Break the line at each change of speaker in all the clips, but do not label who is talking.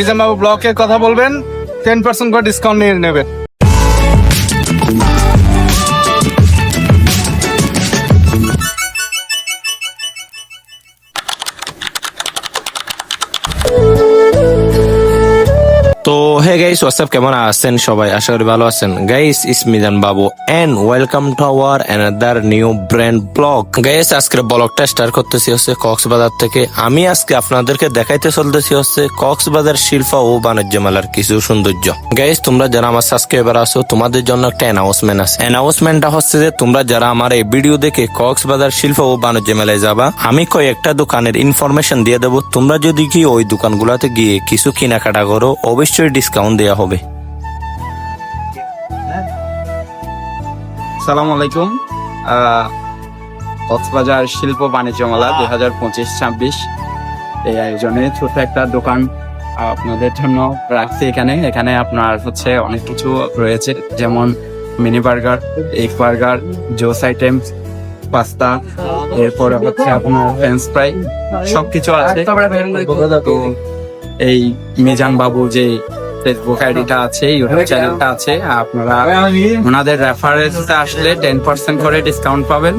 মিজানবাবু ব্লকের কথা বলবেন টেন পার্সেন্ট করে ডিসকাউন্ট নিয়ে নেবেন।
তো হে গাইস হোয়াটসঅ্যাপ কেমন আছেন সবাই? আশা করি ভালো আছেন। গাইস ইসমিদান বাবু and welcome to our another new brand vlog guys আজকের ব্লগটা স্টার্ট করতেছি হচ্ছে কক্সবাজার থেকে। আমি আজকে আপনাদেরকে দেখাইতে চলতেছি হচ্ছে কক্সবাজার শিল্প ও বাণিজ্য মেলার কিছু সৌন্দর্য। গাইস তোমরা যারা আমার সাবস্ক্রাইবার আছো, তোমাদের জন্য একটা অ্যানাউন্সমেন্ট আছে। অ্যানাউন্সমেন্টটা হচ্ছে যে, তোমরা যারা আমার এই ভিডিও দেখে কক্সবাজার শিল্প ও বাণিজ্য মেলায় যাবা, আমি কয়েকটা দোকানের ইনফরমেশন দিয়ে দেবো। তোমরা যদি কি ওই দোকানগুলোতে গিয়ে কিছু কেনাকাটা করো, অবশ্যই ডিসকাউন্ট দেওয়া হবে।
সালাম আলাইকুম। কক্সবাজার শিল্প বাণিজ্য মেলা দুই হাজার পঁচিশ ছাব্বিশ। এই আয়োজনে ছোট একটা দোকান আপনাদের জন্য রাখছি এখানে। এখানে আপনার হচ্ছে অনেক কিছু রয়েছে যেমন মিনি বার্গার এগ বার্গার জোস আইটেম পাস্তা এরপরে হচ্ছে আপনার ফ্রেঞ্চ ফ্রাই সবকিছু আছে। তো এই মিজান বাবু যে ফেসবুক আইডিটা আছে ইউটিউব চ্যানেলটা আছে আপনারা ওনাদের রেফারেন্সটা আসলে টেন পার্সেন্ট করে ডিসকাউন্ট পাবেন।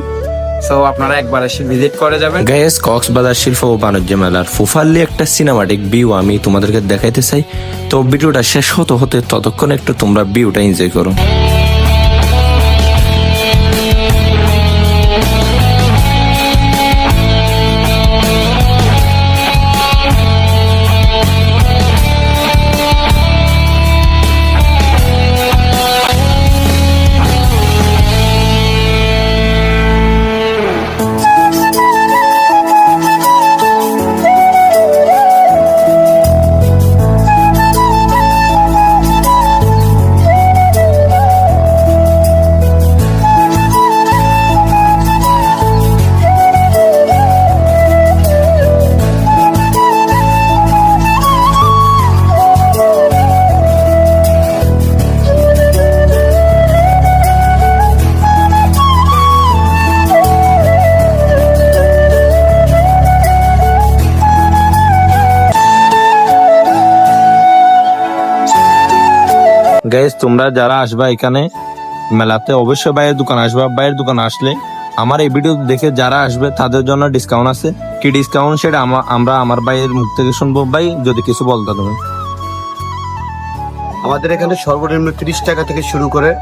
সো আপনারা একবার এসে ভিজিট করে যাবেন।
গ্যাস কক্সবাজার শিল্প ও বাণিজ্য মেলার ফুফাল্লি একটা সিনেমাটিক ভিউ আমি তোমাদেরকে দেখাইতে চাই। তো ভিডিওটা শেষ হতে হতে ততক্ষণ একটু তোমরা ভিউটা এনজয় করো। গ্যাস তোমরা যারা আসবা এখানে মেলাতে অবশ্যই বাইরের দোকান আসবা। বাইরের দোকান আসলে আমার এই ভিডিও দেখে যারা আসবে তাদের জন্য ডিসকাউন্ট আছে। কি ডিসকাউন্ট সেটা আমা- আমরা আমার ভাইয়ের মুখ থেকে শুনব। ভাই যদি কিছু বলতে তুমি।
আমাদের এখানে সর্বনিম্ন তিরিশ টাকা থেকে শুরু করে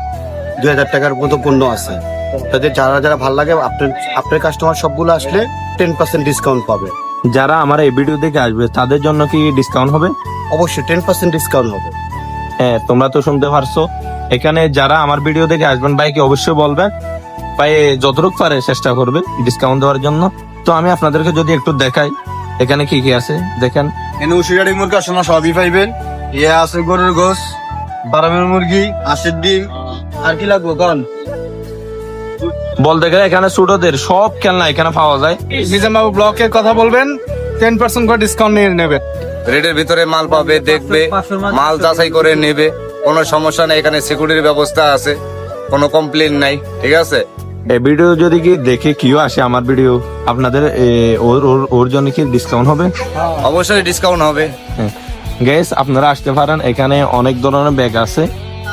দুই হাজার টাকার মতো পণ্য আছে। তাদের যারা যারা ভালো লাগে আপনার আপনার কাস্টমার সবগুলো আসলে টেন পার্সেন্ট ডিসকাউন্ট পাবে।
যারা আমার এই ভিডিও দেখে আসবে তাদের জন্য কি ডিসকাউন্ট হবে?
অবশ্যই টেন পার্সেন্ট ডিসকাউন্ট হবে।
হ্যাঁ তোমরা তো শুনতে পারছ। এখানে যারা আমার ভিডিও দেখে আসবেন ভাইকে অবশ্যই বলবেন। ভাই যতটুকু পারে চেষ্টা করবে ডিসকাউন্ট দেওয়ার জন্য। তো আমি আপনাদেরকে যদি একটু দেখাই এখানে কি কি আছে দেখেন।
এনে উশিরারি মুরগি আসলে সবই পাইবেন। ইয়ে আছে গরুর গোস বারামের মুরগি আশের ডিম। আর কি লাগবে কন?
বলতে গেলে এখানে ছোটদের সব খেলনা এখানে পাওয়া যায়।
মিজানবাবু ব্লকে কথা বলবেন টেন পার্সেন্ট করে ডিসকাউন্ট নিয়ে নেবেন।
রেডের ভিতরে মাল পাবে দেখবে মাল যাচাই করে নেবে। কোনো সমস্যা নেই এখানে সিকিউরিটির ব্যবস্থা আছে। কোনো কমপ্লেন নাই ঠিক আছে?
এই ভিডিও যদি কি দেখে কেউ আসে আমার ভিডিও আপনাদের ওর ওর ওর জন্য কি ডিসকাউন্ট হবে?
অবশ্যই ডিসকাউন্ট হবে।
গ্যাস আপনারা আসতে পারেন এখানে অনেক ধরনের ব্যাগ আছে।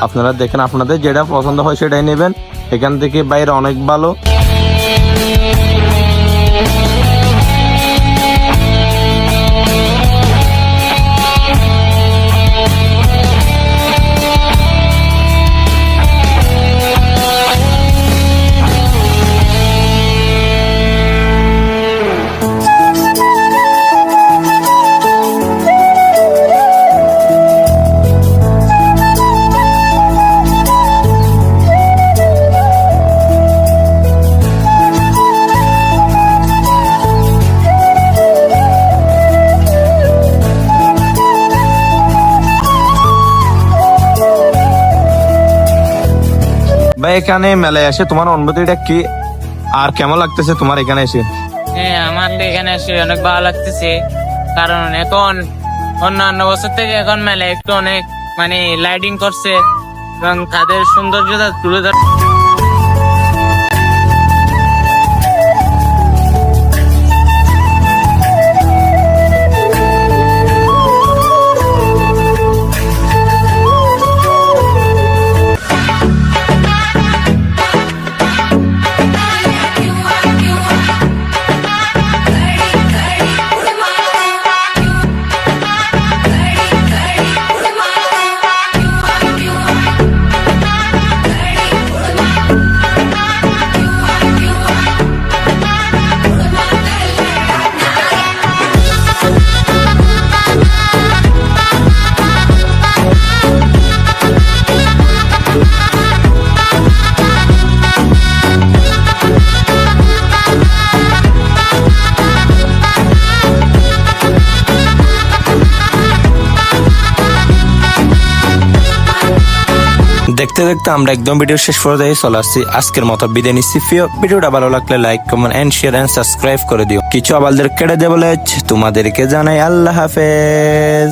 আপনারা দেখেন আপনাদের যেটা পছন্দ হয় সেটাই নেবেন। এখান থেকে বাইরে অনেক ভালো। ভাই, এখানে মেলায় আসে তোমার অনুভূতিটা কি? আর কেমন লাগতেছে তোমার এখানে এসে?
হ্যাঁ আমার তো এখানে এসে অনেক ভালো লাগতেছে। কারণ এখন অন্যান্য বছর থেকে এখন মেলায় একটু অনেক মানে লাইটিং করছে এবং তাদের সৌন্দর্যতা তুলে ধর
দেখতে দেখতে আমরা একদম ভিডিও শেষ পর্যায়ে চলে আসছি। আজকের মতো বিদায় নিচ্ছি। ভিডিওটা ভালো লাগলে like comment and share and subscribe করে দিও। কিছু আবালদের কেটে দেবলে তোমাদেরকে জানাই আল্লাহ হাফেজ।